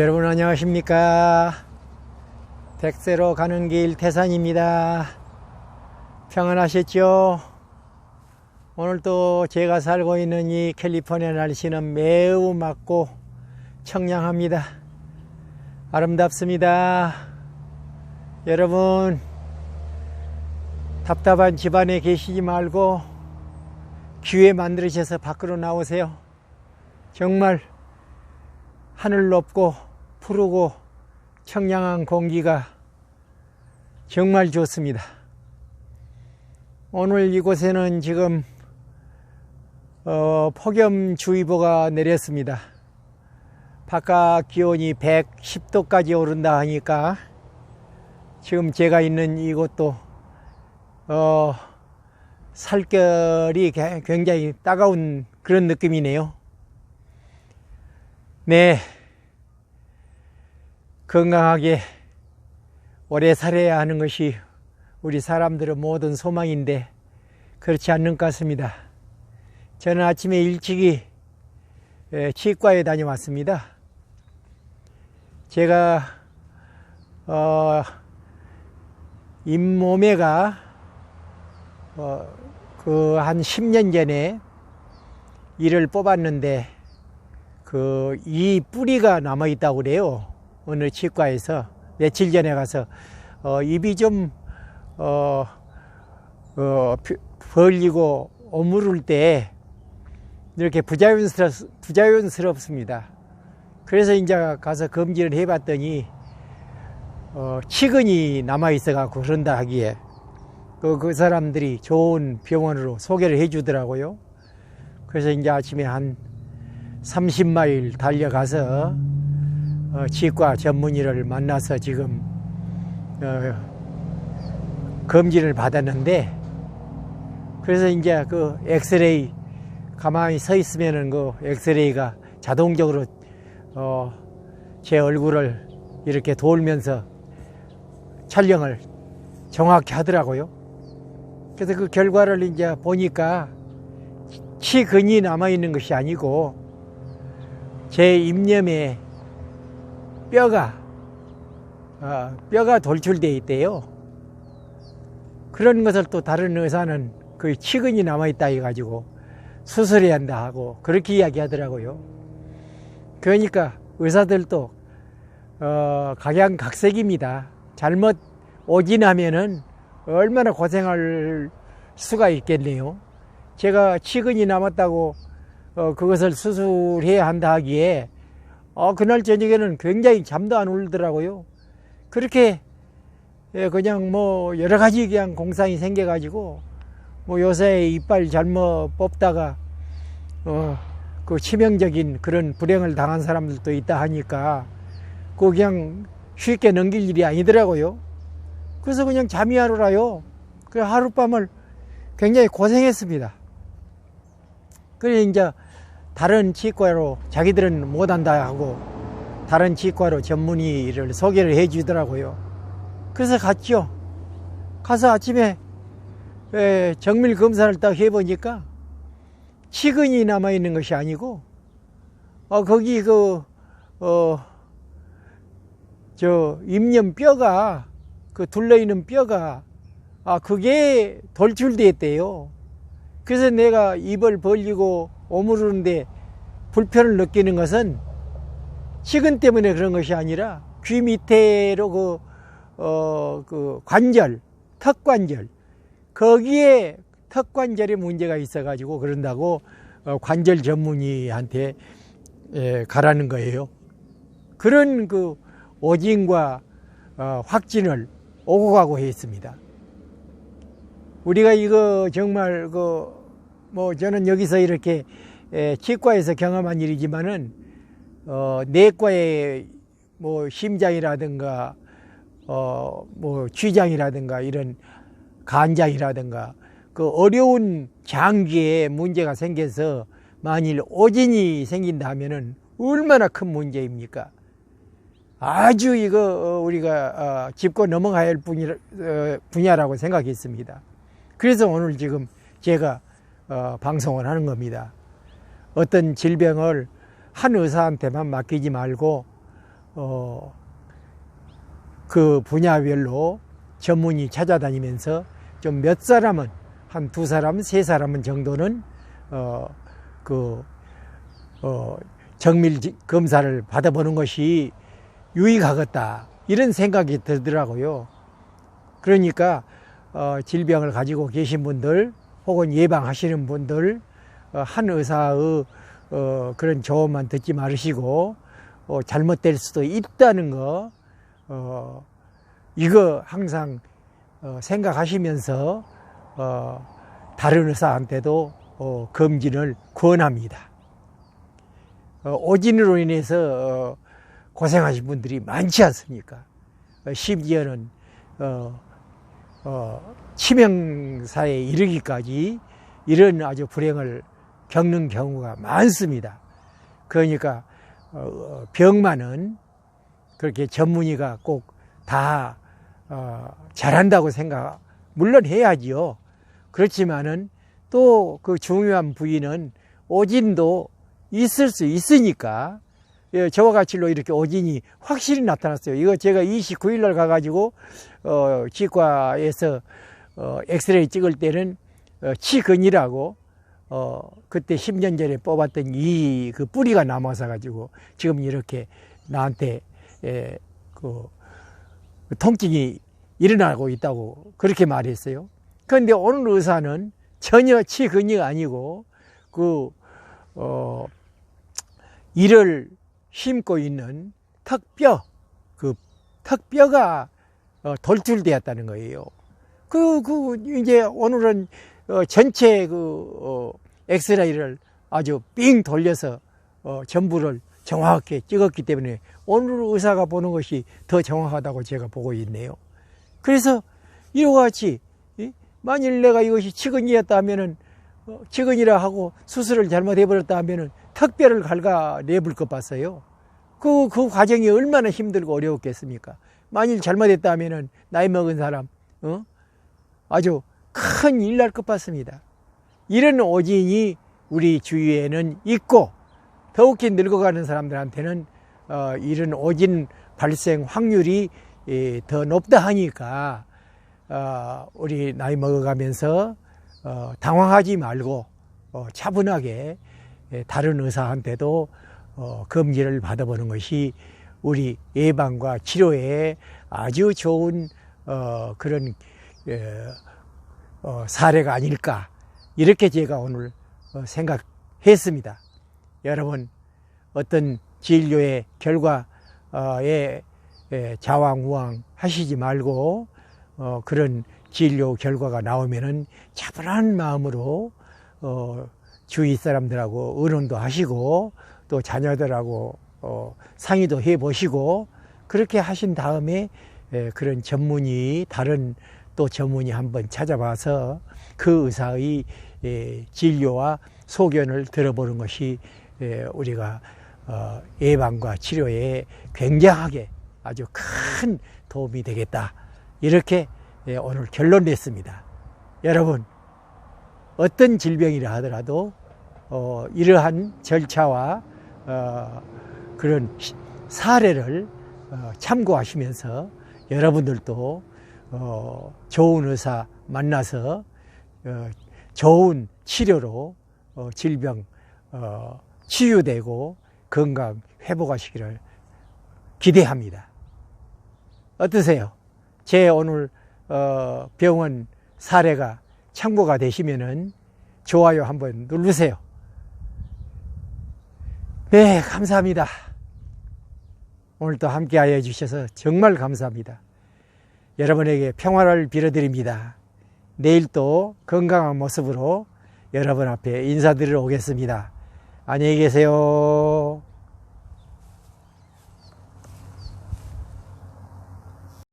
여러분 안녕하십니까? 백세로 가는 길 태산입니다. 평안하셨죠? 오늘 또 제가 살고 있는 이 캘리포니아 날씨는 매우 맑고 청량합니다. 아름답습니다. 여러분 답답한 집안에 계시지 말고 기회 만들으셔서 밖으로 나오세요. 정말 하늘 높고 푸르고 청량한 공기가 정말 좋습니다. 오늘 이곳에는 지금 어, 폭염주의보가 내렸습니다. 바깥 기온이 110도까지 오른다 하니까 지금 제가 있는 이곳도 어, 살결이 굉장히 따가운 그런 느낌이네요. 네. 건강하게 오래 살아야 하는 것이 우리 사람들의 모든 소망인데 그렇지 않는 것 같습니다. 저는 아침에 일찍이 치과에 다녀왔습니다. 제가 어, 잇몸에가 어, 그 한 10년 전에 이를 뽑았는데 그 이 뿌리가 남아 있다고 그래요. 어느 치과에서 며칠 전에 가서 어, 입이 좀 어, 어, 벌리고 오므를 때 이렇게 부자연스럽, 부자연스럽습니다. 그래서 이제 가서 검진을 해봤더니 어, 치근이 남아 있어 갖고 그런다 하기에 그, 그 사람들이 좋은 병원으로 소개를 해주더라고요. 그래서 이제 아침에 한 30마일 달려가서 어, 치과 전문의를 만나서 지금 어, 검진을 받았는데 그래서 이제 그 엑스레이 가만히 서 있으면은 그 엑스레이가 자동적으로 어, 제 얼굴을 이렇게 돌면서 촬영을 정확히 하더라고요. 그래서 그 결과를 이제 보니까 치근이 남아 있는 것이 아니고 제 입념에 뼈가 어, 뼈가 돌출되어 있대요. 그런 것을 또 다른 의사는 그 치근이 남아 있다 해가지고 수술해야 한다 하고 그렇게 이야기하더라고요. 그러니까 의사들도 어, 각양각색입니다. 잘못 오진하면은 얼마나 고생할 수가 있겠네요. 제가 치근이 남았다고 어, 그것을 수술해야 한다 하기에 어, 그날 저녁에는 굉장히 잠도 안 오더라고요. 그렇게 예, 그냥 뭐 여러 가지 그냥 공상이 생겨가지고 뭐 요새 이빨 잘못 뽑다가 어, 그 치명적인 그런 불행을 당한 사람들도 있다 하니까 그 그냥 쉽게 넘길 일이 아니더라고요. 그래서 그냥 잠이 안 오라요. 그 하룻밤을 굉장히 고생했습니다. 그래 이제 다른 치과로 자기들은 못한다 하고 다른 치과로 전문의를 소개를 해 주더라고요. 그래서 갔죠. 가서 아침에 정밀 검사를 딱 해보니까 치근이 남아 있는 것이 아니고 어 거기 그 어저 입념 뼈가 그 둘러 있는 뼈가 아 그게 돌출됐대요. 그래서 내가 입을 벌리고 오므르는데 불편을 느끼는 것은 식은 때문에 그런 것이 아니라 귀 밑에로 그, 어, 그 관절, 턱관절, 거기에 턱관절에 문제가 있어가지고 그런다고 어, 관절 전문의한테 예, 가라는 거예요. 그런 그 오진과 어, 확진을 오고 가고 했습니다. 우리가 이거 정말 그 뭐 저는 여기서 이렇게 치과에서 경험한 일이지만은 어, 내과의 뭐 심장이라든가 어, 뭐 쥐장이라든가 이런 간장이라든가 그 어려운 장기에 문제가 생겨서 만일 오진이 생긴다 하면은 얼마나 큰 문제입니까? 아주 이거 어, 우리가 어, 짚고 넘어가야 할 어, 분야라고 생각했습니다. 그래서 오늘 지금 제가 어, 방송을 하는 겁니다. 어떤 질병을 한 의사한테만 맡기지 말고 어, 그 분야별로 전문의 찾아다니면서 좀 몇 사람은 한 두 사람, 세 사람은 정도는 어, 그 어, 정밀 지- 검사를 받아보는 것이 유익하겠다 이런 생각이 들더라고요. 그러니까 어, 질병을 가지고 계신 분들 혹은 예방하시는 분들 어, 한 의사의 어, 그런 조언만 듣지 말으시고 어, 잘못될 수도 있다는 거 어, 이거 항상 어, 생각하시면서 어, 다른 의사한테도 어, 검진을 권합니다. 어, 오진으로 인해서 어, 고생하신 분들이 많지 않습니까? 어, 심지어는 어, 어, 치명사에 이르기까지 이런 아주 불행을 겪는 경우가 많습니다. 그러니까 어, 병만은 그렇게 전문의가 꼭다 어, 잘한다고 생각 물론 해야지요. 그렇지만은 또 그 중요한 부위는 오진도 있을 수 있으니까 예, 저와 같이로 이렇게 오진이 확실히 나타났어요. 이거 제가 29일 날 가가지고 어, 치과에서 어, 엑스레이 찍을 때는 어, 치근이라고 어, 그때 10년 전에 뽑았던 이 그 뿌리가 남아서 가지고 지금 이렇게 나한테 예, 그 통증이 일어나고 있다고 그렇게 말했어요. 그런데 오늘 의사는 전혀 치근이 아니고 그 어, 이를 심고 있는 턱뼈 그 턱뼈가 어, 돌출되었다는 거예요. 그, 그, 이제 오늘은 어, 전체 그, 어, 엑스레이를 아주 삥 돌려서 어, 전부를 정확하게 찍었기 때문에 오늘 의사가 보는 것이 더 정확하다고 제가 보고 있네요. 그래서 이와 같이 이? 만일 내가 이것이 치근이었다 하면은 어, 치근이라 하고 수술을 잘못해 버렸다 하면은 턱뼈를 갉아내볼 것 봤어요. 그, 그 과정이 얼마나 힘들고 어려웠겠습니까? 만일 잘못했다 하면은 나이 먹은 사람, 어? 아주 큰 일 날 것 같습니다. 이런 오진이 우리 주위에는 있고 더욱이 늙어가는 사람들한테는 어, 이런 오진 발생 확률이 예, 더 높다 하니까 어, 우리 나이 먹어가면서 어, 당황하지 말고 어, 차분하게 예, 다른 의사한테도 어, 검진을 받아보는 것이 우리 예방과 치료에 아주 좋은 어, 그런 예, 어, 사례가 아닐까 이렇게 제가 오늘 어, 생각했습니다. 여러분 어떤 진료의 결과에 예, 자왕우왕 하시지 말고 어, 그런 진료 결과가 나오면은 차분한 마음으로 어, 주위 사람들하고 의논도 하시고 또 자녀들하고 어, 상의도 해 보시고 그렇게 하신 다음에 예, 그런 전문의 다른 또 전문의 한번 찾아봐서 그 의사의 예, 진료와 소견을 들어보는 것이 예, 우리가 어, 예방과 치료에 굉장하게 아주 큰 도움이 되겠다 이렇게 예, 오늘 결론 냈습니다. 여러분 어떤 질병이라 하더라도 어, 이러한 절차와 어, 그런 시- 사례를 어, 참고하시면서 여러분들도 어, 좋은 의사 만나서 어, 좋은 치료로 어, 질병 어, 치유되고 건강 회복하시기를 기대합니다. 어떠세요? 제 오늘 어, 병원 사례가 참고가 되시면은 좋아요 한번 누르세요. 네, 감사합니다. 오늘도 함께 하여 주셔서 정말 감사합니다. 여러분에게 평화를 빌어드립니다. 내일 또 건강한 모습으로 여러분 앞에 인사드리러 오겠습니다. 안녕히 계세요.